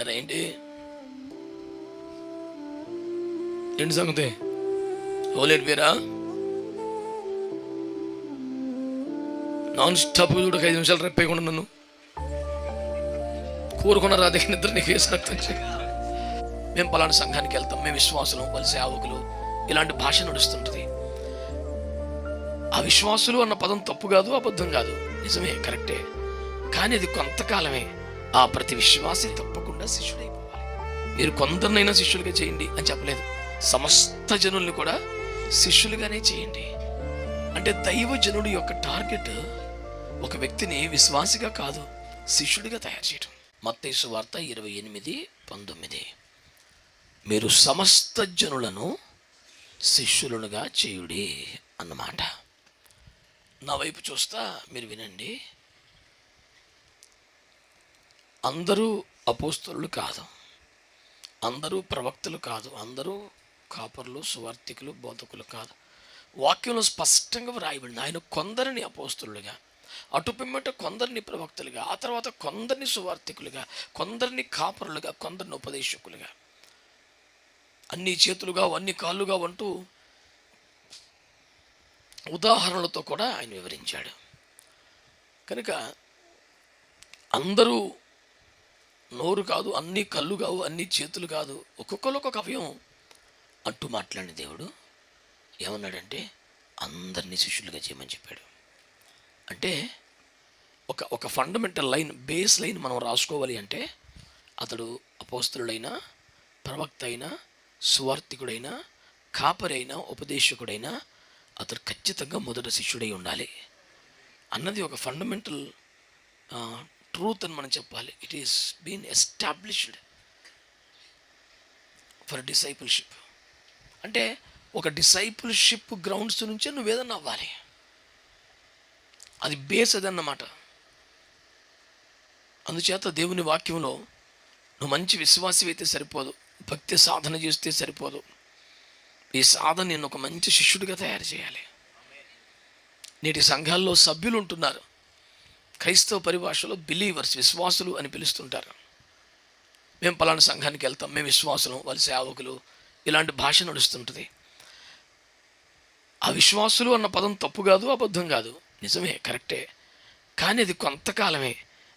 అరే ఏంటి? ఏంటి సంగతి? హోలేట్ పేరా నాన్ స్టాప్ చూడక ఐదు నిమిషాలు రెప్పేయకుండా నన్ను కోరుకున్న రాధకి నిద్ర నీకు వేసిన మేము పలానా సంఘానికి వెళ్తాం. మేము విశ్వాసులు వాళ్ళ సేవకులు ఇలాంటి భాష నడుస్తుంటుంది. అవిశ్వాసులు అన్న పదం తప్పు కాదు అబద్ధం కాదు. నిజమే కరెక్టే. కానీ అది కొంతకాలమే. ఆ ప్రతి విశ్వాసి తప్పకుండా శిష్యుడైపోవాలి. మీరు కొందరినైనా శిష్యులుగా చేయండి అని చెప్పలేదు. సమస్త జనుల్ని కూడా శిష్యులుగానే చేయండి. అంటే దైవ జనుడి యొక్క టార్గెట్ ఒక వ్యక్తిని విశ్వాసిగా కాదు శిష్యుడిగా తయారు చేయడం మత్తేసు వార్త ఇరవై ఎనిమిది పంతొమ్మిది. మీరు సమస్త జనులను శిష్యులుగా చేయుడి అన్నమాట. నా వైపు చూస్తా మీరు వినండి. అందరూ అపోస్తలు కాదు. అందరూ ప్రవక్తలు కాదు. అందరూ కాపర్లు సువార్థికులు బోధకులు కాదు. వాక్యంలో స్పష్టంగా వ్రాయబడింది. ఆయన కొందరిని అపోస్తులుగా అటు పిమ్మట కొందరిని ప్రవక్తలుగా ఆ తర్వాత కొందరిని సువార్థికులుగా కొందరిని కాపరులుగా కొందరిని ఉపదేశకులుగా అన్ని చేతులుగా అన్ని కాళ్ళుగా అంటూ ఉదాహరణలతో కూడా ఆయన వివరించాడు. కనుక అందరూ నోరు కాదు అన్ని కళ్ళు కావు అన్ని చేతులు కాదు. ఒక్కొక్కరు ఒక్కొక్క అవయం అంటూ మాట్లాడిన దేవుడు ఏమన్నాడంటే అందరినీ శిష్యులుగా చేయమని చెప్పాడు. అంటే ఒక ఒక ఫండమెంటల్ లైన్ బేస్ లైన్ మనం రాసుకోవాలి అంటే అతడు అపోస్తులుడైనా ప్రవక్త అయినా సువార్థికుడైనా కాపరైనా ఉపదేశకుడైనా అతడు ఖచ్చితంగా మొదట శిష్యుడై ఉండాలి. అన్నది ఒక ఫండమెంటల్ ట్రూత్ అని మనం చెప్పాలి. It is been established for discipleship అంటే ఒక డిసైపుల్షిప్ గ్రౌండ్స్ నుంచే నువ్వు ఏదన్నా అవ్వాలి. అది బేస్ అదన్నమాట. అందుచేత దేవుని వాక్యంలో నువ్వు మంచి విశ్వాసం అయితే సరిపోదు భక్తి సాధన చేస్తే సరిపోదు. ఈ సాధన నేను ఒక మంచి శిష్యుడిగా తయారు చేయాలి. నేటి సంఘాల్లో సభ్యులు ఉంటున్నారు. క్రైస్తవ పరిభాషలో బిలీవర్స్ విశ్వాసులు అని పిలుస్తుంటారు. మేము పలానా సంఘానికి వెళ్తాం మేము విశ్వాసులు వాళ్ళ సేవకులు ఇలాంటి భాష నడుస్తుంటుంది. ఆ విశ్వాసులు అన్న పదం తప్పు కాదు అబద్ధం కాదు. నిజమే కరెక్టే. కానీ అది కొంతకాలమే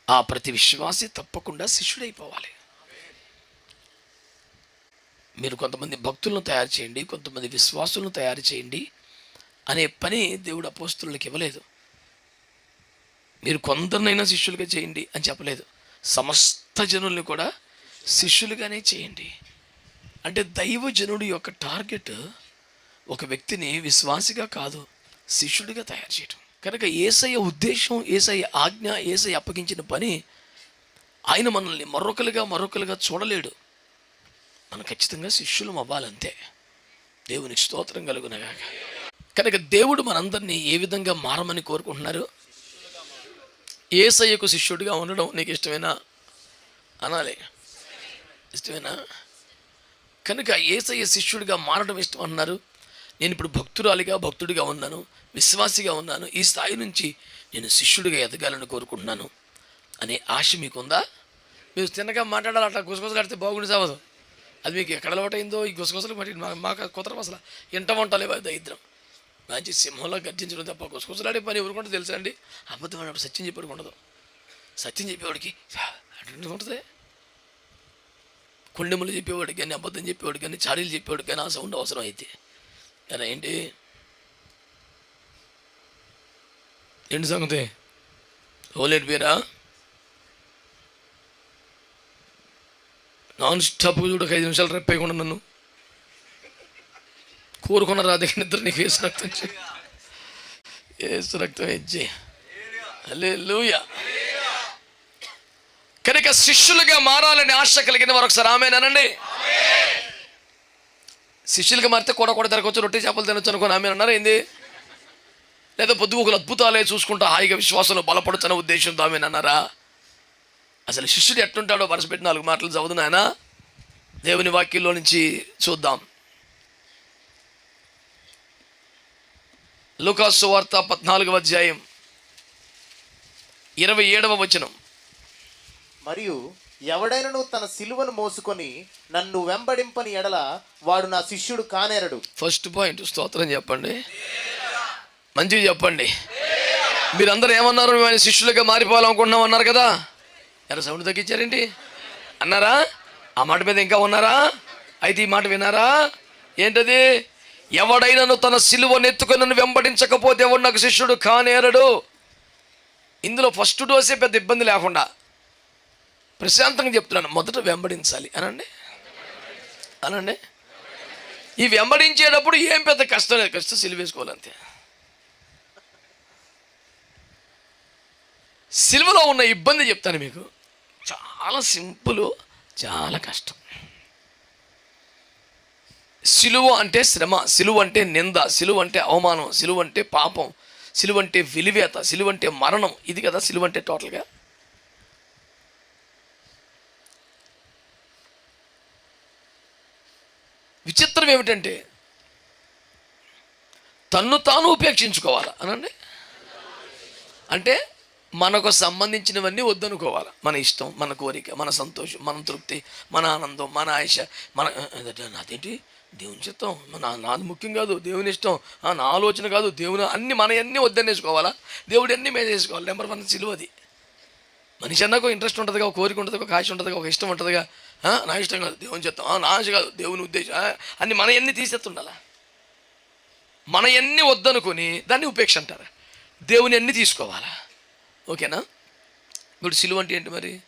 ఆ ప్రతి విశ్వాసి తప్పకుండా శిష్యుడైపోవాలి. మీరు కొంతమంది భక్తులను తయారు చేయండి కొంతమంది విశ్వాసులను తయారు చేయండి అనే పని దేవుడు అపోస్తులకు ఇవ్వలేదు. మీరు కొందరినైనా శిష్యులుగా చేయండి అని చెప్పలేదు. సమస్త జనుల్ని కూడా శిష్యులుగానే చేయండి. అంటే దైవజనుడి యొక్క టార్గెట్ ఒక వ్యక్తిని విశ్వాసిగా కాదు శిష్యుడిగా తయారు చేయడం కనుక ఏసయ్య ఉద్దేశం ఏసయ్య ఆజ్ఞ ఏసయ్య అప్పగించిన పని ఆయన మనల్ని మరొకలుగా మరొకలుగా చూడలేడు. మనం ఖచ్చితంగా శిష్యులం అవ్వాలంతే. దేవునికి స్తోత్రం కలుగునగాక. కనుక దేవుడు మనందరినీ ఏ విధంగా మారమని కోరుకుంటున్నారు? ఏసయ్యకు శిష్యుడిగా ఉండడం నీకు ఇష్టమేనా? అనాలి. ఇష్టమేనా? కనుక ఏసయ్య శిష్యుడిగా మారడం ఇష్టం అన్నారు నేను ఇప్పుడు భక్తురాలిగా భక్తుడిగా ఉన్నాను విశ్వాసిగా ఉన్నాను. ఈ స్థాయి నుంచి నేను శిష్యుడిగా ఎదగాలని కోరుకుంటున్నాను అనే ఆశ మీకుందా? మీరు తిన్నగా మాట్లాడాలి అట్లా గుసగుసలాడితే బాగుండి సావదు అది మీకు ఎక్కడ అలవాటైందో ఈ గుసగుసలు మరి మాకు కుదరం అసలు. ఇంట వంటలే దరిద్రం. మంచి సింహంలో గర్జించడం తప్ప గుసగుసలాడే పని ఎవరుకుంటే తెలుసా అండి? అబద్ధం అన్నప్పుడు సత్యం చెప్పేవాడికి ఉండదు. సత్యం చెప్పేవాడికి అటువంటి ఉంటుంది? కొండెములు చెప్పేవాడికి కానీ అబద్ధం చెప్పేవాడికి కానీ చాడీలు చెప్పేవాడికి కానీ ఆ సౌండ్ అవసరం అయితే. కానీ ఏంటి? ఏంటి సంగతి? ఓలేడు పేరా? నాన్ స్టాప్ చూడక ఐదు నిమిషాలు రెప్పేయకుండా నన్ను. కోరుకున్న రాధకి నిద్ర నీకు వేసి రక్తం చేయి వేసి రక్తం ఇచ్చి. అలే కనుక శిష్యులుగా మారాలని ఆశ కలిగిన వారు ఒకసారి ఆమెనండి శిష్యులుగా మారితే కూడా కూడా తిరగచ్చు రొట్టె చేపలు తినొచ్చు అనుకోని ఆమె అన్నారు ఏంది? లేదా పొద్దు ఒకరు అద్భుతాలే చూసుకుంటా హాయిగా విశ్వాసంలో బలపడుతున్న ఉద్దేశంతో ఆమె అన్నారా? అసలు శిష్యుడు ఎట్టుంటాడో వరుసపెట్టి నాలుగు మాటలు చదువు దేవుని వాక్యంలో నుంచి చూద్దాం. లూకాసు వార్త పద్నాలుగవ అధ్యాయం ఇరవై ఏడవ వచనం. మరియు ఎవడైనను తన సిలువను మోసుకొని నన్ను వెంబడింపని ఎడల వాడు నా శిష్యుడు కానేరడు. ఫస్ట్ పాయింట్ స్తోత్రం చెప్పండి. మంచిగా చెప్పండి. మీరందరూ ఏమన్నారు? మేము ఆయన శిష్యులుగా మారిపోవాలనుకుంటున్నాం అన్నారు కదా. ఎర్ర సౌండ్ తగ్గించారేంటి? అన్నారా? ఆ మాట మీద ఇంకా ఉన్నారా? అయితే ఈ మాట వినారా ఏంటది? ఎవడైనను తన సిలువ నెత్తుకొని నన్ను వెంబడించకపోతే ఎవడు నాకు శిష్యుడు కానేరడు? ఇందులో ఫస్ట్ డోసే పెద్ద ఇబ్బంది లేకుండా ప్రశాంతంగా చెప్తున్నాను. మొదట వెంబడించాలి. అనండి? అనండి? ఈ వెంబడించేటప్పుడు ఏం పెద్ద కష్టం లేదు. కష్టం సిలువేసుకోవాలంతే సిలువలో ఉన్న ఇబ్బంది చెప్తాను మీకు. చాలా సింపుల్ చాలా కష్టం. సిలువ అంటే శ్రమ సిలువ అంటే నింద సిలువ అంటే అవమానం సిలువ అంటే పాపం సిలువ అంటే విలువేత సిలువ అంటే మరణం. ఇది కదా సిలువ అంటే టోటల్గా విచిత్రం ఏమిటంటే తన్ను తాను ఉపేక్షించుకోవాలి? అనండి? అంటే మనకు సంబంధించినవన్నీ వద్దనుకోవాలి? మన ఇష్టం మన కోరిక మన సంతోషం మన తృప్తి మన ఆనందం మన ఆయుష మన అదేంటి, నాదేంటి దేవుని చిత్తం. నా నాది ముఖ్యం కాదు దేవుని ఇష్టం. ఆ, నా ఆలోచన కాదు దేవుని అన్ని మన అన్నీ వద్దనేసుకోవాలా? దేవుడు అన్నీ మేము చేసుకోవాలి నెంబర్ వన్ సిలువది. మనిషి అన్నకు ఇంట్రెస్ట్ ఉంటుందిగా ఒక కోరిక ఉంటుంది ఒక ఆశ ఉంటుందిగా ఒక ఇష్టం ఉంటుందిగా. నా ఇష్టం కాదు దేవుని చిత్తం. నా ఆశ కాదు దేవుని ఉద్దేశం. అన్ని మన ఎన్ని తీసేస్తుండాలా? మన ఎన్ని వద్దనుకొని దాన్ని ఉపేక్ష అంటారు? దేవుని అన్ని తీసుకోవాలా? ఓకేనా? ఇప్పుడు సిలువ అంటే ఏంటి మరి?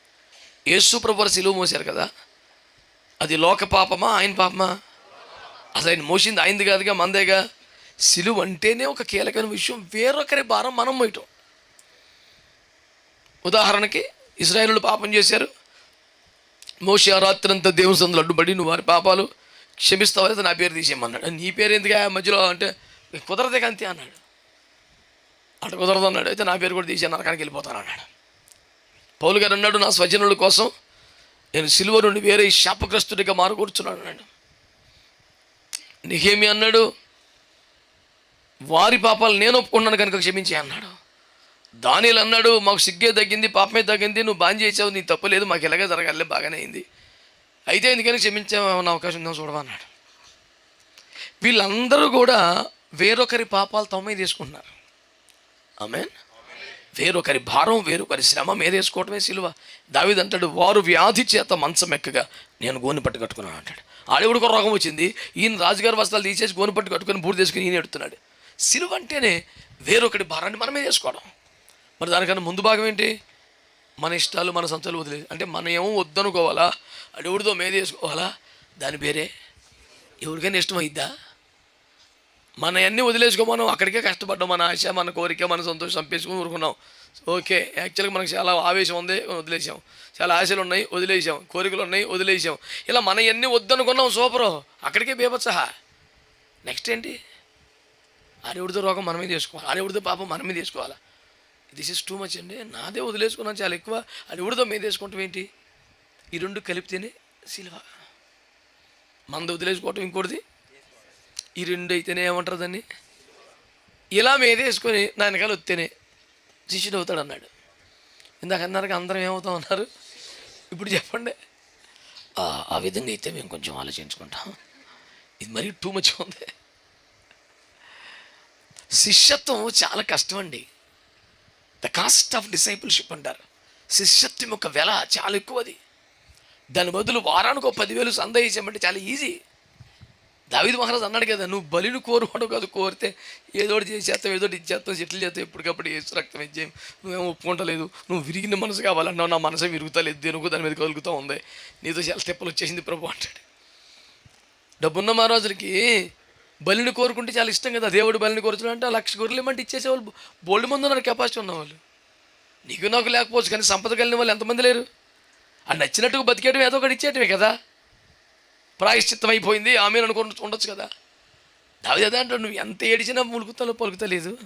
యేసు ప్రభు సిలువ మోసారు కదా? అది లోక పాపమా ఆయన పాపమా? అసలు ఆయన మోసింది అయింది కాదుగా మందేగా. సిలువ అంటేనే ఒక కీలకమైన విషయం వేరొకరి భారం మనం మోయటం ఉదాహరణకి ఇజ్రాయేలు పాపం చేశారు. మోషి ఆ రాత్రి అంతా దేవుని సందులు అడ్డుపడి నువ్వు వారి పాపాలు క్షమిస్తావు? నా పేరు తీసేయమన్నాడు. నీ పేరు ఎందుకు మధ్యలో అంటే కుదరదే అంతే అన్నాడు. అటు కుదరదు అన్నాడు. అయితే నా పేరు కూడా తీసి నరకానికి వెళ్ళిపోతాను అన్నాడు. పౌలు గారు అన్నాడు నా స్వజనుల కోసం నేను సిలువ నుండి వేరే శాపగ్రస్తుడిగా మారుకూర్చున్నాడు అన్నాడు. నిహేమి అన్నాడు? వారి పాపాలు నేను ఒప్పుకున్నాను కనుక క్షమించే అన్నాడు. దానిలు అన్నాడు మాకు సిగ్గే తగ్గింది పాపమే తగ్గింది నువ్వు బాన్ చేసావు నీ తప్పు లేదు మాకు ఎలాగే జరగాలి బాగానే అయింది. అయితే ఎందుకని క్షమించామన్న అవకాశం ఉందో చూడవన్నాడు వీళ్ళందరూ కూడా వేరొకరి పాపాలు తమ తీసుకుంటున్నారు ఆమెన్? వేరొకరి భారం వేరొకరి శ్రమ మీదేసుకోవటమే సిలువ. దావిదంటాడు వారు వ్యాధి చేత మంచం ఎక్కగా నేను గోని పట్టు అంటాడు. అంటాడు ఆడేవుడికి రోగం వచ్చింది. ఈయన రాజుగారి వస్త్రాలు తీసేసి గోను పట్టు కట్టుకొని బూడి తీసుకుని ఈయన ఎడుతున్నాడు. సిలువ అంటేనే వేరొకటి భారాన్ని మనమే చేసుకోవడం. మరి దానికన్నా ముందు భాగం ఏంటి? మన ఇష్టాలు మన సంతలు వదిలే. అంటే మనం ఏమో వద్దనుకోవాలా? అడవుడితో మేది వేసుకోవాలా దాని పేరే ఎవరికైనా ఇష్టం అయిద్దా? మన అన్నీ వదిలేసుకో మనం అక్కడికే కష్టపడ్డాం. మన ఆశ మన కోరిక మన సంతోషం చంపేసుకుని ఊరుకున్నాం. ఓకే యాక్చువల్గా మనకు చాలా ఆవేశం ఉంది వదిలేసాం చాలా ఆశలు ఉన్నాయి వదిలేసాం కోరికలు ఉన్నాయి వదిలేసాం ఇలా మన ఎన్ని వద్దనుకున్నాం సూపరు. అక్కడికే బీభత్సహ. నెక్స్ట్ ఏంటి? ఆడెవడితో రోగం మనమే తీసుకోవాలి ఆడెవడితో పాపం మనమే తీసుకోవాలా దిస్ ఇస్ టూ మచ్ అండి. నాదే వదిలేసుకున్నాను చాలా ఎక్కువ. ఆడెవడితో మేము వేసుకుంటాం ఏంటి? ఈ రెండు కలిపితేనే సిల్వ మంద వదిలేసుకోవటం ఇంకోటిది. ఈ రెండు అయితేనే ఏమంటారు దాన్ని? ఇలా మీదేసుకొని నా వెనకాల వస్తేనే శిష్యుడు అవుతాడు అన్నాడు. ఇందాక అన్నారు అందరం ఏమవుతాం అన్నారు. ఇప్పుడు చెప్పండి. "ఆ, విధంగా అయితే మేము కొంచెం ఆలోచించుకుంటాం. ఇది మరీ టూ మచ్ ఉంది. శిష్యత్వం చాలా కష్టం అండి ద కాస్ట్ ఆఫ్ డిసైపుల్షిప్ అంటారు. శిష్యత్వం యొక్క వెల చాలా ఎక్కువ అది దాని బదులు వారానికి ఒక పదివేలు సందేహించమంటే చాలా ఈజీ దావిద్ మహారాజ్ అన్నాడు కదా నువ్వు బలిని కోరుకోవడం కాదు కోరితే ఏదో ఒకటి చేసేస్తావు ఏదో ఒకటి ఇచ్చేస్తావు సెటిల్ చేస్తావు ఎప్పటికప్పుడు ఏసు రక్తం ఇచ్చేయం నువ్వేమో ఒప్పుకుంటలేదు నువ్వు విరిగిన మనసు కావాలన్నావు నా మనసే విరుగుతలేదు దేనికో దాని మీద కదులుతూ ఉంది నీతో చాలా తెప్పలు వచ్చేసింది ప్రభు అంటాడు. డబ్బున్న మహారాజులకి బలిని కోరుకుంటే చాలా ఇష్టం కదా దేవుడు బలిని కోరుచుడు అంటే లక్ష గొర్రెలు ఏమంటే ఇచ్చేసేవాళ్ళు బోల్డ్ మంది ఉన్నారు కెపాసిటీ ఉన్నవాళ్ళు. నీకు నాకు లేకపోవచ్చు కానీ సంపద కలిగిన వాళ్ళు ఎంతమంది లేరు? ఆ నచ్చినట్టుగా బతికేయడం ఏదో ఒకటి ఇచ్చేయటమే కదా. ప్రాయశ్చిత్తం అయిపోయింది ఆమె అనుకుని ఉండొచ్చు కదా. దావి అంటాడు నువ్వు ఎంత ఏడిచినా ములుకుతాలో పలుకుతలేదు.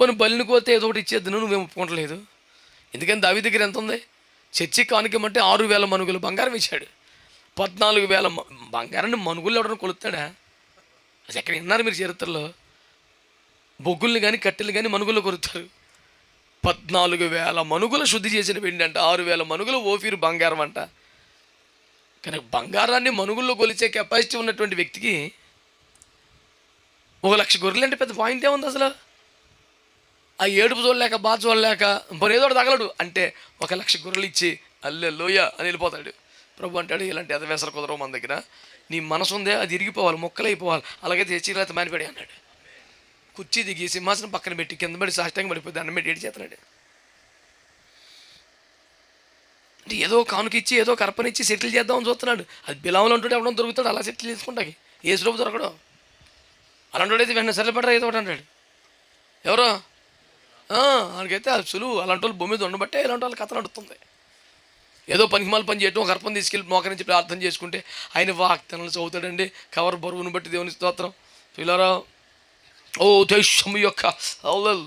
పోనీ బలిని కోతే ఏదో ఒకటి ఇచ్చేద్దు నువ్వేం ఒప్పుకుంటలేదు ఎందుకని దావి దగ్గర ఎంత ఉంది? చర్చి కానుకమంటే ఆరు వేల మనుగులు బంగారం ఇచ్చాడు. పద్నాలుగు వేల బంగారాన్ని మనుగులు ఎవడని కొలుస్తాడా? అది ఎక్కడ విన్నారు మీరు చరిత్రలో? బొగ్గుల్ని కానీ కట్టెలు కానీ మనుగులు కొరుతారు పద్నాలుగు వేల మనుగులు శుద్ధి చేసిన వెండి అంట ఆరు వేల మనుగులు ఓఫీరు బంగారం అంట. కానీ బంగారాన్ని మనుగుల్లో కొలిచే కెపాసిటీ ఉన్నటువంటి వ్యక్తికి ఒక లక్ష గొర్రెలు అంటే పెద్ద పాయింట్ ఏముంది అసలు? ఆ ఏడుపు చూడలేక బాధ చూడలేక మరి ఏదో ఒకటి తగలడు. అంటే ఒక లక్ష గొర్రెలు ఇచ్చి అల్లె లోయ అని వెళ్ళిపోతాడు. ప్రభు అంటాడు ఇలాంటి ఎదవేసలు కుదరవు మన దగ్గర. నీ మనసు ఉందే అది ఇరిగిపోవాలి మొక్కలైపోవాలి అలాగే తెచ్చిరాత మానిపడి అన్నాడు. కుర్చీ దిగి సింహాసనం పక్కన పెట్టి కింద పడి సాష్టంగా పడిపోయి అన్నం పెట్టి ఏడు చేస్తున్నాడు అంటే ఏదో కానుకిచ్చి ఏదో కర్పనిచ్చి సెటిల్ చేద్దామని చూస్తున్నాడు. అది బిలాములు అంటుంటే అవడం దొరుకుతాడు అలా సెటిల్ చేసుకుంటాకి ఏ స్లోపు దొరకడం. అలాంటోడైతే వెన్న వెంటనే సరిపడరా ఏదో ఒకటి అంటాడు. ఎవరో? వాళ్ళకైతే అది సులువు. అలాంటి వాళ్ళు భూమి మీద ఉండబట్టే ఇలాంటి వాళ్ళు కథ నడుస్తుంది ఏదో పనికిమాల పని చేయటం ఒక అర్పణ తీసుకెళ్ళి మోకరించి ప్రార్థన చేసుకుంటే ఆయన వాక్తనలు చదువుతాడండి. కవర్ బరువును బట్టి దేవుని స్తోత్రం. పిల్లరా ఓ దేశం యొక్క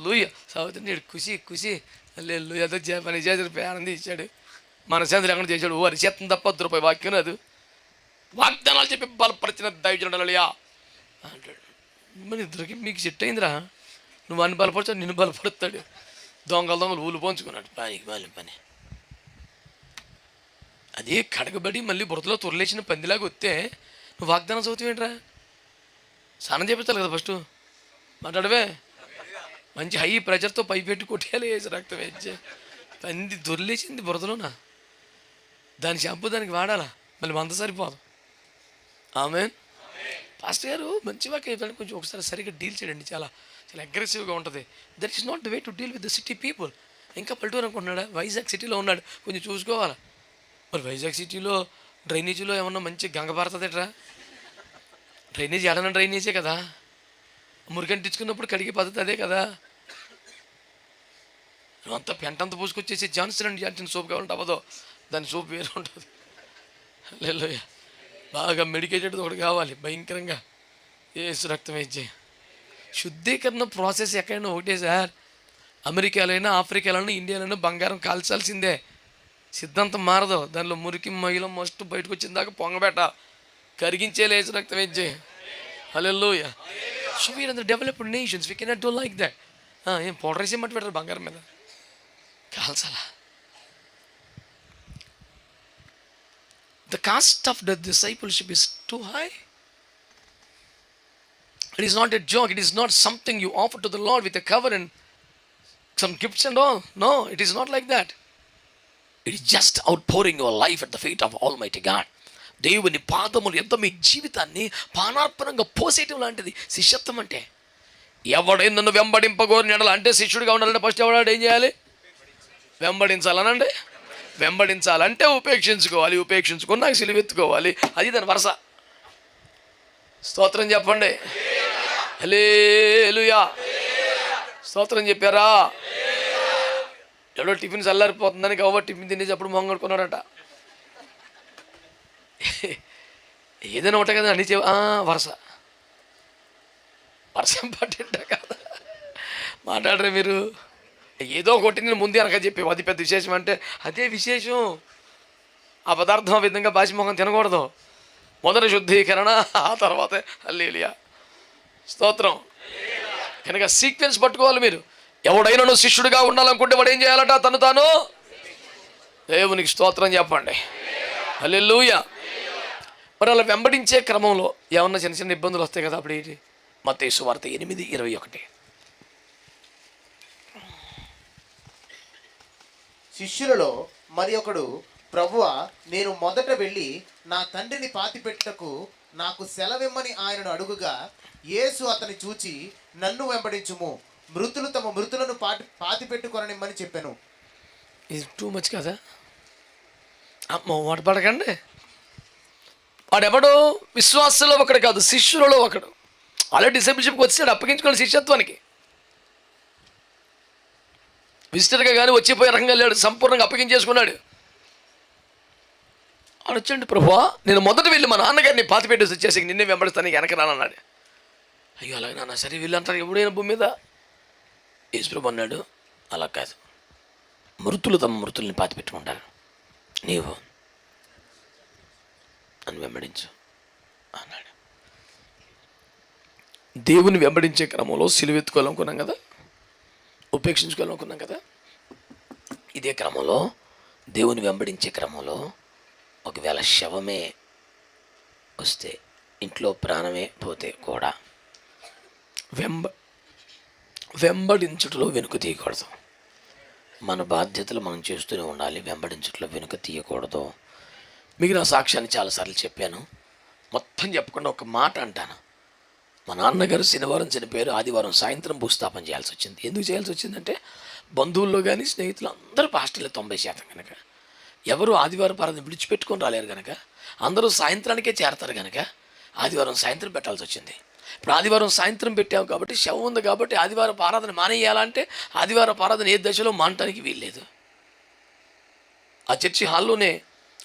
లూయ చదువుతాడు ఖుషి ఖుషి లూయ పని చేసిన ఆనందించాడు మన సేంద్ర ఎక్కడ చేశాడు? వారి చేతం తప్ప వద్దు రూపాయి వాక్యం అది. వాగ్దానాలు చెప్పి బలపరిచిన దైవజనుడలయా అంటాడు మరి ఇద్దరికి మీకు సెట్ అయిందిరా? నువ్వు అన్ని బలపరచావు నిన్ను బలపడతాడు దొంగలు దొంగలు ఊళ్ళు పోంచుకున్నాడు. పనికి మళ్ళీ పని. అదే కడగబడి మళ్ళీ బురదలో తొరలేసిన పందిలాగా వస్తే నువ్వు వాగ్దానం చదువుతావేంట్రా స్నానం చేపించాలి కదా ఫస్ట్. మాట్లాడవే. మంచి హై ప్రెషర్తో పై పెట్టి కొట్టేయాలి వేసి రక్తం వేసి పంది దొరిలేసింది బురదలోనా? దాని షాంపూ దానికి వాడాలా? మళ్ళీ మంద సరిపోదు. ఆమె పాస్టర్ గారు మంచి వాక్యం కొంచెం ఒకసారి సరిగ్గా డీల్ చేయండి. చాలా చాలా అగ్రెసివ్గా ఉంటుంది. That is not the way to deal with the city people ఇంకా పల్లెటూరు అనుకుంటున్నాడా? వైజాగ్ సిటీలో ఉన్నాడు. కొంచెం చూసుకోవాలా? మరి వైజాగ్ సిటీలో డ్రైనేజీలో ఏమన్నా మంచి గంగ పారుతుందట్రా డ్రైనేజీ ఎడన డ్రైనేజే కదా? మురికంటించుకున్నప్పుడు కడిగే పద్ధతి అదే కదా? నువ్వంతా పెంటంతా పూసుకొచ్చేసి జాన్సన్ అండ్ జాన్సన్ సోప్ కావాలంటే అవ్వదో. దాని సోప్ వేరే ఉంటుంది. లేదు బాగా మెడికేటెడ్ ఒకటి కావాలి భయంకరంగా. ఏసు రక్తం ఇచ్చే శుద్ధీకరణ ప్రాసెస్ ఎక్కడైనా ఒకటే సార్. అమెరికాలో అయినా ఆఫ్రికాలో బంగారం కాల్చాల్సిందే. సిద్ధాంతం మారదు. దానిలో మురికి మహిళ మస్ట్ బయటకు వచ్చిన దాకా పొంగబెట్ట. కరిగించే లేచు రక్తం ఇచ్చే హలోయ సో వీర్ అందరు developed nations we cannot do like that ఏం పౌడర్ వేసి మట్టి పెట్టారు బంగారం మీద? కాల్చాలా? The cost of the discipleship is too high. It is not a joke. It is not something you offer to the Lord with a cover and some gifts and all. No, it is not like that. It is just outpouring your life at the feet of Almighty God. దేవుని పాదములు ఎంత మీ జీవితాన్ని పానార్పణంగా పోసేయటం లాంటిది శిష్యత్వం అంటే ఎవడైనా నన్ను వెంబడింపగోరిన ఎడల అంటే శిష్యుడిగా ఉండాలంటే ఫస్ట్ ఎవడాడు ఏం చేయాలి వెంబడించాలనండి వెంబడించాలంటే ఉపేక్షించుకోవాలి ఉపేక్షించుకున్నాక సిలువెత్తుకోవాలి. అది దాని వరుస. స్తోత్రం చెప్పండి. హలేలుయా స్తోత్రం చెప్పారా? ఎవడో టిఫిన్ చల్లారిపోతుందని గవ్వ టిఫిన్ తినేసి అప్పుడు మొంగడుకున్నాడట ఏదైనా ఒకటే కదా అన్ని చె- వరుస. వర్షం పట్టింట కదా. మాట్లాడరే మీరు. ఏదో ఒకటి నేను ముందే అనక చెప్పి. అది పెద్ద విశేషం అంటే అదే విశేషం. ఆ పదార్థం ఆ విధంగా బాసిమోహం తినకూడదు. మొదటి శుద్ధీకరణ ఆ తర్వాతే అల్లీలియా స్తోత్రం. కనుక సీక్వెన్స్ పట్టుకోవాలి మీరు. ఎవడైనా శిష్యుడిగా ఉండాలనుకుంటే వాడు ఏం చేయాలట? తను తాను దేవునికి స్తోత్రం చెప్పండి. అల్లెలుయ మరి అలా వెంబడించే క్రమంలో ఏమన్నా చిన్న చిన్న ఇబ్బందులు వస్తాయి కదా అప్పుడు ఏంటి? మత్తయి సువార్త ఎనిమిది ఇరవై ఒకటి. శిష్యులలో మరి ఒకడు ప్రభువ నేను మొదట వెళ్ళి నా తండ్రిని పాతిపెట్టుటకు నాకు సెలవిమ్మని ఆయనను అడుగుగా యేసు అతని చూచి నన్ను వెంబడించుము. మృతులు తమ మృతులను పాటి పాతిపెట్టుకొననిమ్మని చెప్పాను. ఇది టూ మచ్ కదా? అమ్మ మాట పడకండి. వాడెవడు విశ్వాసంలో ఒకడు కాదు శిష్యులలో ఒకడు. ఆల్రెడీ డిసైబుల్షిప్కి వచ్చాడు అప్పగించుకోవాలి శిష్యత్వానికి. విజిటర్గా కానీ వచ్చిపోయే రకంగా లేడు సంపూర్ణంగా అప్పగించేసుకున్నాడు. వాడు వచ్చండి ప్రభువా నేను మొదట వెళ్ళి మా నాన్నగారిని పాతి పెట్టేసి వచ్చేసి నిన్నే వెంబడిస్తాను వెనక రానన్నాడు. అయ్యో అలాగే నాన్న సరే వీళ్ళంటారు ఎప్పుడైనా భూమి మీద? యేసుప్రభు అన్నాడు అలా కాదు. మృతులు తమ మృతుల్ని పాతి పెట్టుకుంటారు. నీవు అని వెంబడించు అన్నాడు. దేవుని వెంబడించే క్రమంలో సిలువెత్తుకోవాలనుకున్నాం కదా ఉపేక్షించుకోవాలనుకున్నాం కదా? ఇదే క్రమంలో దేవుని వెంబడించే క్రమంలో ఒకవేళ శవమే వస్తే ఇంట్లో ప్రాణమే పోతే కూడా వెంబ వెంబడించుటలో వెనుక తీయకూడదు. మన బాధ్యతలు మనం చేస్తూనే ఉండాలి. వెంబడించుటలో వెనుక తీయకూడదు. మీకు నా సాక్ష్యాన్ని చాలాసార్లు చెప్పాను. మొత్తం చెప్పకుండా ఒక మాట అంటాను. మా నాన్నగారు శనివారం చనిపోయారు ఆదివారం సాయంత్రం భూస్థాపన చేయాల్సి వచ్చింది. ఎందుకు చేయాల్సి వచ్చిందంటే బంధువుల్లో కానీ స్నేహితులు అందరూ పాస్టర్లు తొంభై శాతం కనుక ఎవరు ఆదివారం పరద విడిచిపెట్టుకొని రాలేరు కనుక అందరూ సాయంత్రానికే చేరతారు కనుక ఆదివారం సాయంత్రం పెట్టాల్సి వచ్చింది. ఇప్పుడు ఆదివారం సాయంత్రం పెట్టాము కాబట్టి శవం ఉంది కాబట్టి ఆదివారం ఆరాధన మానేయాలంటే ఆదివారం ఆరాధన ఏ దశలో మానటానికి వీల్లేదు. ఆ చర్చి హాల్లోనే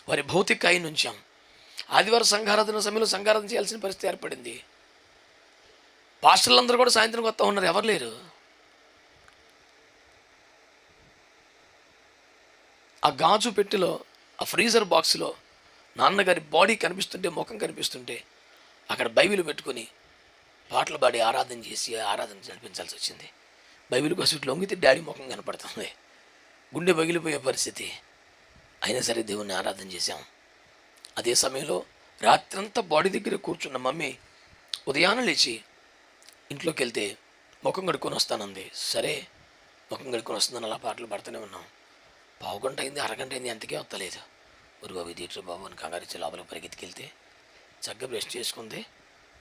వారి భౌతిక కాయిని ఉంచాం. ఆదివారం సంఘారాధన సమయంలో సంఘారాధన చేయాల్సిన పరిస్థితి ఏర్పడింది. పాస్టర్లందరూ కూడా సాయంత్రం కొత్త ఉన్నారు. ఎవరు లేరు? ఆ గాజు పెట్టెలో ఆ ఫ్రీజర్ బాక్స్లో నాన్నగారి బాడీ కనిపిస్తుంటే ముఖం కనిపిస్తుంటే అక్కడ బైబిల్ పెట్టుకొని పాటలు పాడి ఆరాధన చేసి ఆరాధన నడిపించాల్సి వచ్చింది. బైబిల్ కోసం లొంగితే డాడీ ముఖం కనపడుతుంది. గుండె పగిలిపోయే పరిస్థితి. అయినా సరే దేవుణ్ణి ఆరాధన చేశాం. అదే సమయంలో రాత్రంతా బాడీ దగ్గర కూర్చున్న మమ్మీ ఉదయాన్నే లేచి ఇంట్లోకి వెళ్తే ముఖం కడుక్కొని వస్తానంది. సరే ముఖం కడుక్కొని వస్తుందని అలా పాటలు పడుతూనే ఉన్నాం. పావు గంట అయింది అరగంట అయింది అంతకే వస్తలేదు గురుబాబు థియేటర్ బాబు అని కంగారిచ్చి లోపల పరిగెత్తికెళ్తే చక్కగా బ్రష్ చేసుకుంది.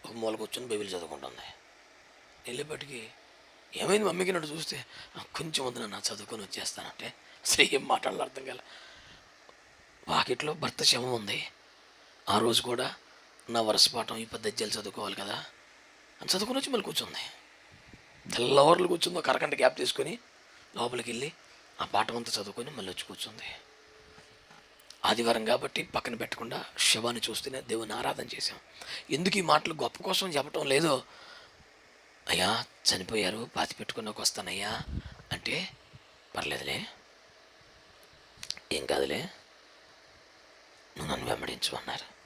ఒక మూల కూర్చొని బైబిల్ చదువుకుంటుంది. వెళ్ళేపటికి ఏమైంది మమ్మీకి నన్ను చూస్తే? కొంచెం వద్దు నా చదువుకొని వచ్చేస్తానంటే అసలు ఏం మాట్లాడాలి అర్థం కాల. వాకిట్లో భర్త శవం ఉంది. ఆ రోజు కూడా నా వరుస పాఠం ఈ పద్ధతి చదువుకోవాలి కదా. చదువుకుని వచ్చి మళ్ళీ కూర్చుంది. తెల్లవారులు కూర్చుందో ఒక అరగంట గ్యాప్ తీసుకొని లోపలికి వెళ్ళి ఆ పాఠం అంతా చదువుకొని మళ్ళీ వచ్చి కూర్చుంది. ఆదివారం కాబట్టి పక్కన పెట్టకుండా శవాన్ని చూస్తేనే దేవుని ఆరాధన చేశాం. ఎందుకు ఈ మాటలు గొప్ప కోసం చెప్పటం లేదో? అయ్యా చనిపోయారు పాతి పెట్టుకున్నాక వస్తానయ్యా. అంటే పర్లేదులే. ఏం కాదులే. నువ్వు నన్ను వెంబడించు అన్నారు.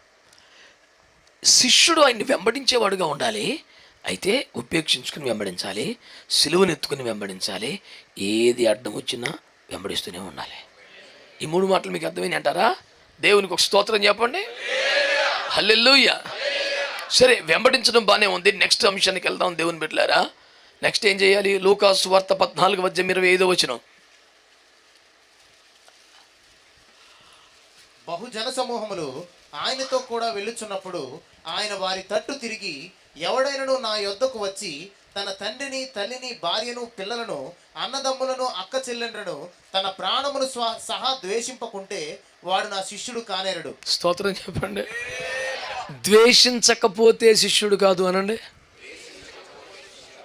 శిష్యుడు ఆయన్ని వెంబడించేవాడుగా ఉండాలి. అయితే ఉపేక్షించుకుని వెంబడించాలి సిలువను ఎత్తుకుని వెంబడించాలి ఏది అడ్డం వచ్చినా వెంబడిస్తూనే ఉండాలి. ఈ మూడు మాటలు మీకు అర్థమైంది అంటారా? దేవునికి ఒక స్తోత్రం చెప్పండి. హల్లెల్లుయ్య సరే వెంబడించడం బాగానే ఉంది. నెక్స్ట్ అంశానికి వెళ్దాం దేవుని బిడ్డలారా. నెక్స్ట్ ఏం చేయాలి? లూకాసు వార్త పద్నాలుగు వద్ద ఇరవై ఐదో వచ్చిన బహుజన సమూహములు ఆయనతో కూడా వెళ్ళుచున్నప్పుడు ఆయన వారి తట్టు తిరిగి ఎవడైనను నా యొద్దకు వచ్చి తన తండ్రిని తల్లిని భార్యను పిల్లలను అన్నదమ్ములను అక్క చెల్లెండ్రను తన ప్రాణమును స్వ సహా ద్వేషింపకుంటే వాడు నా శిష్యుడు కానేరడు. స్తోత్రం చెప్పండి. ద్వేషించకపోతే శిష్యుడు కాదు అనండి.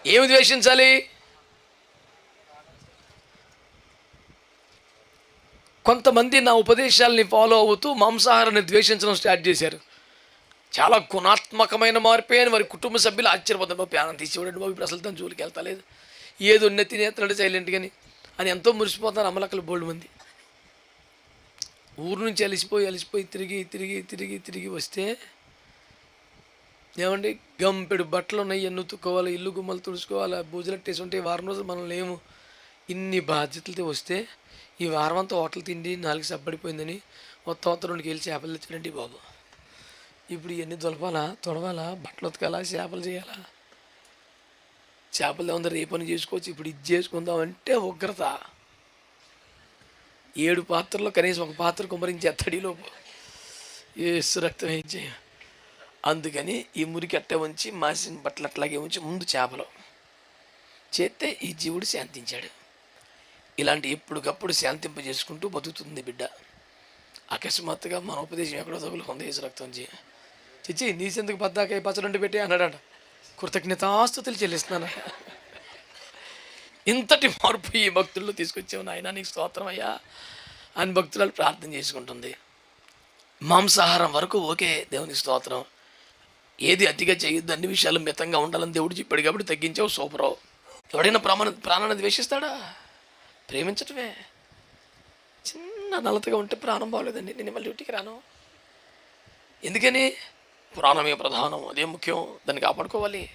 ఏమి ద్వేషించాలి? కొంతమంది నా ఉపదేశాలని ఫాలో అవుతూ మాంసాహారాన్ని ద్వేషించడం స్టార్ట్ చేశారు. చాలా గుణాత్మకమైన మార్పే అని వారి కుటుంబ సభ్యులు ఆశ్చర్యపోతారు బాబు ప్రాణం తీసి బాబు ఇప్పుడు అసలు తను జోలికి వెళ్తలేదు. ఏది ఉన్న తినేస్తున్నాడు సైలెంట్గాని అని ఎంతో మురిసిపోతారు అమలక్కలు బోల్డ్ మంది. ఊరు నుంచి అలిసిపోయి అలిసిపోయి తిరిగి తిరిగి తిరిగి తిరిగి వస్తే ఏమండి? గంపెడు బట్టలు ఉన్నాయి ఎన్ను ఉతుక్కోవాలి ఇల్లు గుమ్మలు తుడుచుకోవాలి బూజులట్టేసి ఉంటే వారం రోజులు మనం లేము. ఇన్ని బాధ్యతలతో వస్తే ఈ వారం అంతా హోటల్ తిండి నాలుగు సబ్బడిపోయిందని మొత్తం మొత్తం రెండు కేజీలు చేపలు తెచ్చాడండి బాబు. ఇప్పుడు ఇవన్నీ దొలపాలా తొడవాలా బట్టలు ఉతకాలా చేపలు చేయాలా? చేపలు ఉందా రేపని చేసుకోవచ్చు ఇప్పుడు ఇది చేసుకుందాం అంటే ఉగ్రత. ఏడు పాత్రలో కనీసం ఒక పాత్ర కుమ్మరించి ఎత్తడిలోపు ఏసు రక్తం ఏం చేయ? అందుకని ఈ మురికి అట్ట ఉంచి మాసిన బట్టలు అట్లాగే ఉంచి ముందు చేపలు. చేస్తే ఈ జీవుడు శాంతించాడు. ఇలాంటి ఎప్పటికప్పుడు శాంతింప చేసుకుంటూ బతుకుతుంది బిడ్డ. అకస్మాత్తుగా మన ఉపదేశం ఎక్కడో తగులుకుంది ఏసు రక్తం చేయ. చిచ్చి నీసెందుకు పద్దాకాయ పచ్చడి పెట్టి అన్నాడట. కృతజ్ఞతాస్తుతులు చెల్లిస్తున్నాను. ఇంతటి మార్పు ఈ భక్తుల్లో తీసుకొచ్చావు నాయన నీకు స్తోత్రం అయ్యా అని భక్తులను ప్రార్థన చేసుకుంటుంది. మాంసాహారం వరకు ఓకే దేవునికి స్తోత్రం. ఏది అతిగా చేయొద్దు అన్ని విషయాలు మితంగా ఉండాలని దేవుడు చెప్పాడు కాబట్టి తగ్గించావు సూపరావు ఎవడైనా ప్రాణ ప్రాణాన్ని ద్వేషిస్తాడా? ప్రేమించటమే. చిన్న నలతగా ఉంటే ప్రాణం బాగలేదండి నేను మళ్ళీ డ్యూటీకి రాను. ఎందుకని? పురాణమే ప్రధానం అదే ముఖ్యం. దాన్ని కాపాడుకోవాలి.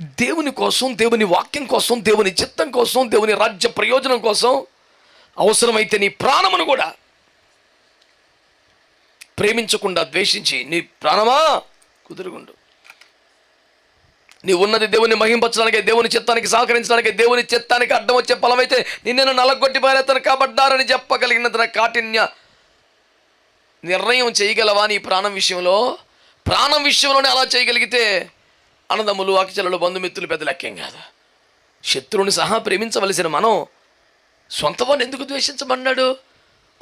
దేవుని కోసం దేవుని వాక్యం కోసం దేవుని చిత్తం కోసం దేవుని రాజ్య ప్రయోజనం కోసం అవసరమైతే నీ ప్రాణమును కూడా ప్రేమించకుండా ద్వేషించి నీ ప్రాణమా కుదురుగుండు. నీ ఉన్నది దేవుని మహింపచ్చడానికి దేవుని చిత్తానికి సహకరించడానికి దేవుని చిత్తానికి అడ్డం వచ్చే ఫలమైతే నిన్ను నలగొట్టి పారేతను కాబడ్డారని చెప్పగలిగిన తన కాఠిన్య నిర్ణయం చేయగలవా నీ ప్రాణం విషయంలో? ప్రాణం విషయంలోనే అలా చేయగలిగితే అన్నదమ్ములు అక్షలు బంధుమిత్రులు పెద్ద లెక్కేం కాదు. శత్రువుని సహా ప్రేమించవలసిన మనం సొంత వాడిని ఎందుకు ద్వేషించమన్నాడు?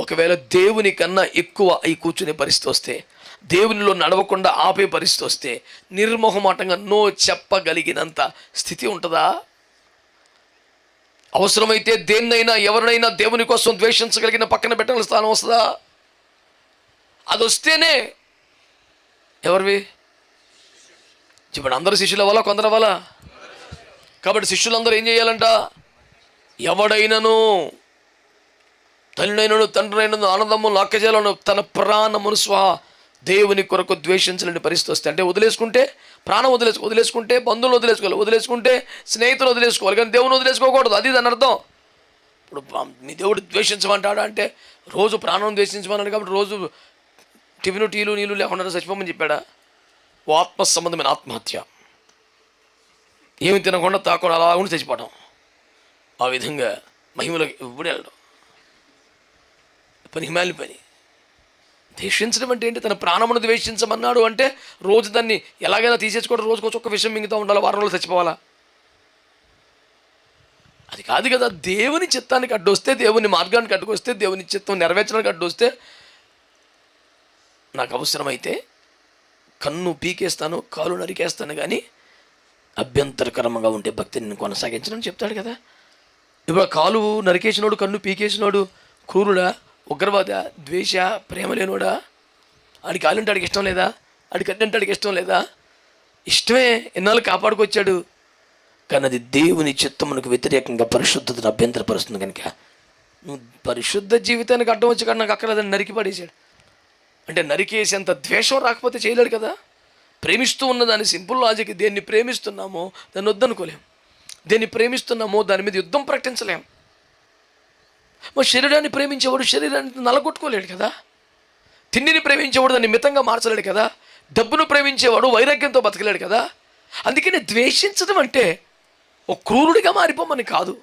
ఒకవేళ దేవుని కన్నా ఎక్కువ అయి కూర్చునే పరిస్థితి వస్తే దేవునిలో నడవకుండా ఆపే పరిస్థితి వస్తే నిర్మోహమాటంగా నో చెప్పగలిగినంత స్థితి ఉంటుందా? అవసరమైతే దేన్నైనా ఎవరినైనా దేవుని కోసం ద్వేషించగలిగిన పక్కన పెట్టగల స్థానం వస్తుందా? అది వస్తేనే ఎవరివి? ఇప్పుడు అందరు శిష్యుల వల్ల కొందరు వల్ల కాబట్టి శిష్యులందరూ ఏం చేయాలంట? ఎవడైనను తల్లినైనను తండ్రినైనను ఆనందము అక్కజలను తన ప్రాణమును స్వహ దేవుని కొరకు ద్వేషించలేని పరిస్థితి వస్తే అంటే వదిలేసుకుంటే ప్రాణం వదిలేసు వదిలేసుకుంటే బంధువులు వదిలేసుకోవాలి వదిలేసుకుంటే స్నేహితులు వదిలేసుకోవాలి కానీ దేవుని వదిలేసుకోకూడదు. అది దాని అర్థం. ఇప్పుడు మీ దేవుడు ద్వేషించమంటాడా అంటే రోజు ప్రాణం ద్వేషించమన్నాడు కాబట్టి రోజు టిఫిను టీలు నీళ్ళు లేకుండా చచ్చిపోమని చెప్పాడా? ఓ ఆత్మ సంబంధమైన ఆత్మహత్య. ఏమి తినకుండా తాకుండా అలా ఉండి చచ్చిపోవడం ఆ విధంగా మహిమలోకి ఇప్పుడు వెళ్ళడం. పని హిమాలి పని. ద్వేషించడం అంటే ఏంటి? తన ప్రాణమును ద్వేషించమన్నాడు అంటే రోజు దాన్ని ఎలాగైనా తీసేసుకోవడం రోజుకు ఒక విషయం మిగతా ఉండాలి? వారం రోజులు చచ్చిపోవాలా? అది కాదు కదా దేవుని చిత్తానికి అడ్డొస్తే దేవుని మార్గానికి అడ్డుకొస్తే దేవుని చిత్తం నెరవేర్చడానికి అడ్డొస్తే నాకు అవసరమైతే కన్ను పీకేస్తాను కాలు నరికేస్తాను కానీ అభ్యంతరకరంగా ఉండే భక్తిని నేను కొనసాగించడం చెప్తాడు కదా. ఇప్పుడు కాలు నరికేసినోడు కన్ను పీకేసినోడు క్రూరుడా ఉగ్రవాద ద్వేష ప్రేమ లేనోడా? ఆడికి కాలుంటే ఆడికి ఇష్టం లేదా? ఆడికి కన్నంటే ఆడికి ఇష్టం లేదా? ఇష్టమే ఎన్నాళ్ళు కాపాడుకొచ్చాడు? కానీ అది దేవుని చిత్తమునకు వ్యతిరేకంగా పరిశుద్ధతను అభ్యంతరపరుస్తుంది కనుక. నువ్వు పరిశుద్ధ జీవితానికి అడ్డం వచ్చి కానీ నాకు అక్కడ నరికి పడేశాడు. అంటే నరికేసేంత ద్వేషం రాకపోతే చేయలేడు కదా. ప్రేమిస్తూ ఉన్న దాని సింపుల్ లాజిక్ దేన్ని ప్రేమిస్తున్నామో దాన్ని వద్దనుకోలేం. దేన్ని ప్రేమిస్తున్నామో దాని మీద యుద్ధం ప్రకటించలేం. మరి శరీరాన్ని ప్రేమించేవాడు శరీరాన్ని నలగొట్టుకోలేడు కదా. తిండిని ప్రేమించేవాడు దాన్ని మితంగా మార్చలేడు కదా. డబ్బును ప్రేమించేవాడు వైరాగ్యంతో బతకలేడు కదా. అందుకని ద్వేషించడం అంటే ఒక క్రూరుడిగా మారిపోమని కాదు.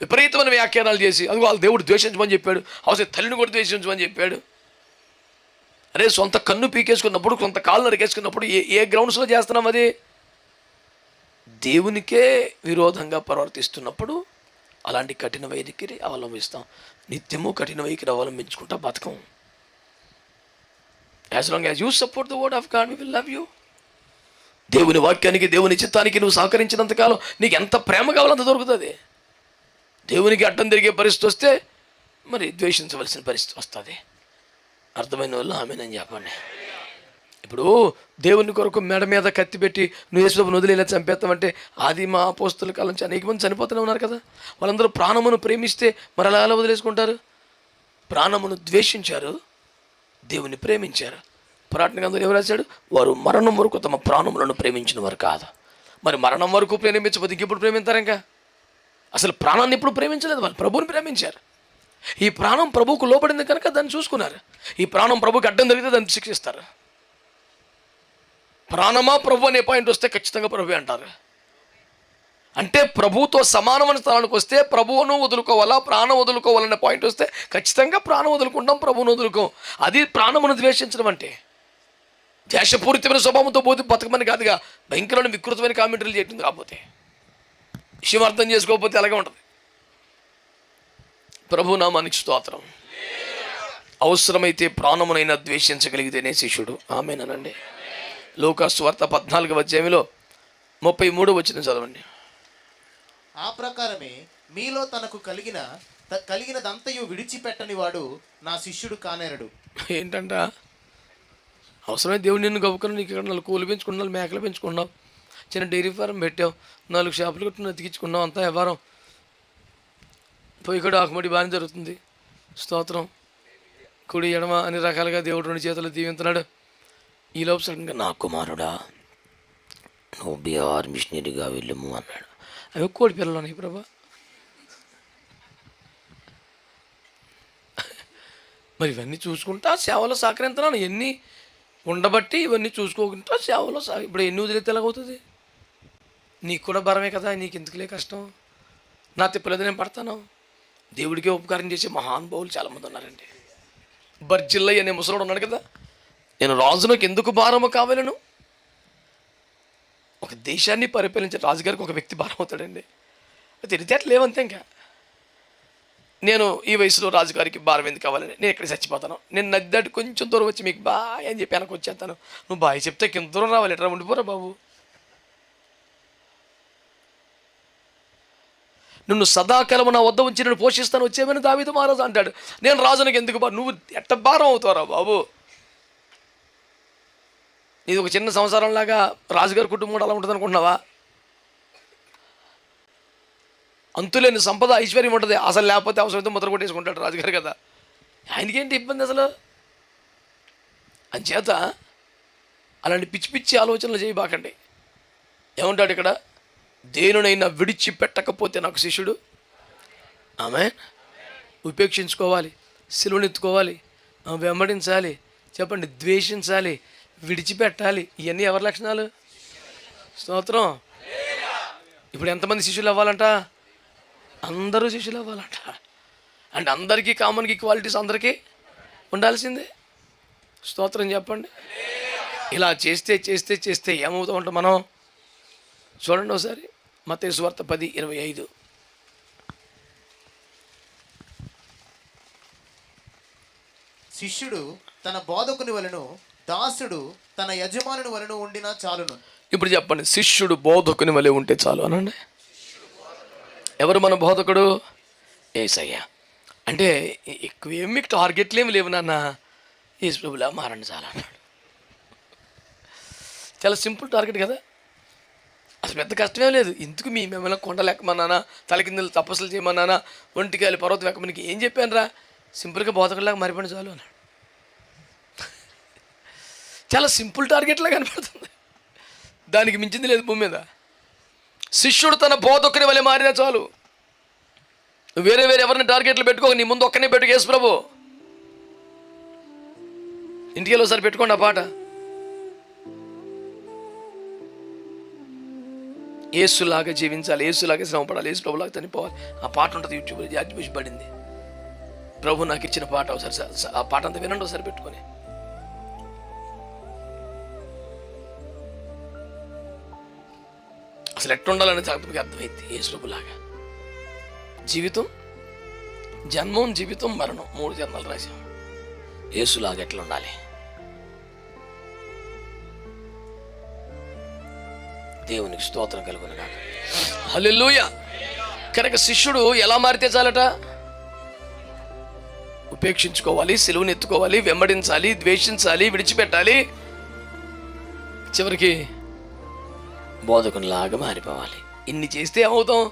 విపరీతమైన వ్యాఖ్యానాలు చేసి అది వాళ్ళ దేవుడు ద్వేషించమని చెప్పాడు. అవసరం తల్లిని కూడా ద్వేషించమని చెప్పాడు. అరే సొంత కన్ను పీకేసుకున్నప్పుడు సొంత కాళ్ళు నరికేసుకున్నప్పుడు ఏ ఏ గ్రౌండ్స్లో చేస్తున్నాం అది? దేవునికే విరోధంగా ప్రవర్తిస్తున్నప్పుడు అలాంటి కఠిన వైఖరి అవలంబిస్తాం. నిత్యము కఠిన వైఖరి అవలంబించుకుంటా బతకం. As long as you support the word of God we will love you దేవుని వాక్యానికి దేవుని చిత్తానికి నువ్వు సహకరించినంతకాలం నీకు ఎంత ప్రేమ కావాలంత దొరుకుతుంది దేవునికి అడ్డం తిరిగే పరిస్థితి వస్తే మరి ద్వేషించవలసిన పరిస్థితి వస్తుంది. అర్థమైన వాళ్ళు ఆమెనని చెప్పండి. ఇప్పుడు దేవుని కొరకు మెడ మీద కత్తి పెట్టి నువ్వు యేసుప్రభుని వదిలేలా చంపేస్తామంటే అది మా పోస్తుల కాలం నుంచి అనేక మంది చనిపోతూనే ఉన్నారు కదా. వాళ్ళందరూ ప్రాణమును ప్రేమిస్తే మరి అలా ఎలా వదిలేసుకుంటారు? ప్రాణమును ద్వేషించారు దేవుని ప్రేమించారు. పోరాటం అందరూ ఎవరు రాశాడు? వారు మరణం వరకు తమ ప్రాణములను ప్రేమించిన వారు కాదు. మరి మరణం వరకు ప్రేమించకపోతే ఇంకెప్పుడు ప్రేమించారు ఇంకా? అసలు ప్రాణాన్ని ఎప్పుడు ప్రేమించలేదు వాళ్ళు. ప్రభువుని ప్రేమించారు. ఈ ప్రాణం ప్రభువుకు లోబడింది కనుక దాన్ని చూసుకున్నారు. ఈ ప్రాణం ప్రభుకి అడ్డం జరిగితే దాన్ని శిక్షిస్తారు. ప్రాణమా ప్రభు అనే పాయింట్ వస్తే ఖచ్చితంగా ప్రభు అంటారు. అంటే ప్రభుతో సమానమైన స్థానానికి వస్తే ప్రభువును వదులుకోవాలా ప్రాణం వదులుకోవాలనే పాయింట్ వస్తే ఖచ్చితంగా ప్రాణం వదులుకుంటాం ప్రభువును వదులుకోం. అది ప్రాణమును ద్వేషించడం అంటే. దేశపూరితమైన స్వభావంతో పోతే బతకమని కాదుగా భయంకరమైన వికృతమైన కామెంటరీలు చేయడం కాకపోతే విషయం అర్థం చేసుకోకపోతే అలాగే ఉంటుంది. ప్రభు నామానికి స్తోత్రం. అవసరమైతే ప్రాణమునైనా ద్వేషించగలిగితేనే శిష్యుడు ఆమెనండి లోకాసు వార్త పద్నాలుగవ అధ్యాయంలో ముప్పై మూడు వచ్చిన చదవండి. ఆ ప్రకారమే మీలో తనకు కలిగిన కలిగినదంతయు విడిచిపెట్టని వాడు నా శిష్యుడు కానేరడు. ఏంటంట? అవసరమైతే దేవుడు నిన్ను గవ్వుకుని నీకు ఇక్కడ నాలుగు కోళ్ళు పెంచుకున్నావు మేకలు పెంచుకున్నావు చిన్న డైరీ ఫారం పెట్టావు నాలుగు షాపులు కొట్టిన ఎతికించుకున్నావు అంతా వ్యవహారం. పోయి కూడా ఆకుమడి బాగానే జరుగుతుంది. స్తోత్రం. కుడి ఎడమ అన్ని రకాలుగా దేవుడు రెండు చేతులు దీవింతున్నాడు ఈ లోపు సడన్గా నా కుమారుడా నువ్వు బీహార్ మిషనరీగా వెళ్ళము అన్నాడు. అవి కోడి పిల్లలు ఉన్నాయి ప్రభా. మరి ఇవన్నీ చూసుకుంటా సేవలో సహకరించున్నాను ఎన్ని ఉండబట్టి ఇవన్నీ చూసుకోకుండా సేవలో సహ ఇప్పుడు ఎన్ని వదిలేతే ఎలాగవుతుంది? నీకు కూడా భారమే కదా నీకు ఎందుకులే కష్టం? నా తిప్పలేదు నేను పడతాను. దేవుడికే ఉపకారం చేసే మహానుభావులు చాలామంది ఉన్నారండి. బర్జిల్లయ్య అనే ముసలోడు ఉన్నాడు కదా. నేను రాజునకు ఎందుకు భారము కావాలను? ఒక దేశాన్ని పరిపాలించే రాజుగారికి ఒక వ్యక్తి భారం అవుతాడండి. తెలివితేటలు లేవంతే ఇంకా. నేను ఈ వయసులో రాజుగారికి భారం ఎందుకు కావాలని? నేను ఇక్కడ చచ్చిపోతాను? నేను నది దాటి కొంచెం దూరం వచ్చి మీకు బాయ్ అని చెప్పి వెనక వచ్చేస్తాను. నువ్వు బాయ్ చెప్తే కింద దూరం రావాలి. ఎట్లా ఉండిపోరా బాబు? నిన్ను సదాకాలం నా వద్ద ఉంచి నేను పోషిస్తాను వచ్చేమని దావిదు మహారాజు అంటాడు. నేను రాజునికి ఎందుకు బా నువ్వు ఎట్ట భారం అవుతావురా బాబు? ఇది ఒక చిన్న సంసారంలాగా రాజుగారి కుటుంబం కూడా అలా ఉంటుంది అనుకుంటున్నావా? అంతులేని సంపద ఐశ్వర్యం ఉంటుంది. అసలు లేకపోతే అవసరమైతే ముద్ర కొట్టేసుకుంటాడు రాజుగారు కదా. ఆయనకేంటి ఇబ్బంది అసలు? అంచేత అలాంటి పిచ్చి పిచ్చి ఆలోచనలు చేయబాకండి. ఏమంటాడు ఇక్కడ? దేనినైనా విడిచిపెట్టకపోతే నాకు శిష్యుడు. ఆమె ఉపేక్షించుకోవాలి సిలువనెత్తుకోవాలి వెంబడించాలి చెప్పండి ద్వేషించాలి విడిచిపెట్టాలి. ఇవన్నీ ఎవరి లక్షణాలు? స్తోత్రం. ఇప్పుడు ఎంతమంది శిష్యులు అవ్వాలంట? అందరూ శిష్యులు అవ్వాలంట. అంటే అందరికీ కామన్ ఈక్వాలిటీస్ అందరికీ ఉండాల్సిందే. స్తోత్రం చెప్పండి. ఇలా చేస్తే చేస్తే చేస్తే ఏమవుతూ ఉంటాం మనం? చూడండి ఒకసారి. మతేసు వార్త పది ఇరవై ఐదు. శిష్యుడు తన బోధకుని వలను దాసుడు తన యజమానుని వలను ఉండిన చాలును. ఇప్పుడు చెప్పండి శిష్యుడు బోధకుని వలె ఉంటే చాలు అనండి. ఎవరు మన బోధకుడు? ఏసయ్య. అంటే ఎక్కువ ఏం మీకు టార్గెట్లు ఏమి లేవు నాన్న. యేసు ప్రభులా మారండి చాలా అన్నాడు. చాలా సింపుల్ టార్గెట్ కదా. అసలు పెద్ద కష్టమే లేదు. ఎందుకు మీ మిమ్మల్ని కొండలెక్కమన్నానా తల కిందలు తపస్సులు చేయమన్నానా? ఒంటికాయలు పర్వతం ఎక్కమనికి ఏం చెప్పాను రా సింపుల్గా బోధకులాగా మారిపోండి చాలు అన్నాడు. చాలా సింపుల్ టార్గెట్లా కనపడుతుంది. దానికి మించింది లేదు భూమి మీద. శిష్యుడు తన బోధకుని వల్ల మారినా చాలు. వేరే వేరే ఎవరిని టార్గెట్లు పెట్టుకో నీ ముందు ఒక్కనే పెట్టుకు ప్రభు. ఇంటికి ఒకసారి పెట్టుకోండి ఆ పాట. ఏసులాగా జీవించాలి ఏసులాగా శ్రమపడాలి ఏసు ప్రభులాగా చనిపోవాలి. ఆ పాట ఉంటుంది యూట్యూబ్లో యాక్టివేషన్ పడింది. ప్రభు నాకు ఇచ్చిన పాట ఒకసారి ఆ పాట అంతా వినండి ఒకసారి పెట్టుకొని. అసలు ఎట్టుండాలనే జాగ్రత్తగా అర్థమైంది ఏసులాగా జీవితం జన్మం జీవితం మరణం మూడు జన్మలు రాశాం. ఏసులాగా ఎట్లా ఉండాలి దేవునికి స్తోత్రం కలుగును కాక కనుక శిష్యుడు ఎలా మారితే చాలట? ఉపేక్షించుకోవాలి సెలువుని ఎత్తుకోవాలి వెంబడించాలి ద్వేషించాలి విడిచిపెట్టాలి. చివరికి బోధకునిలాగా మారిపోవాలి. ఇన్ని చేస్తే ఏమవుతాం?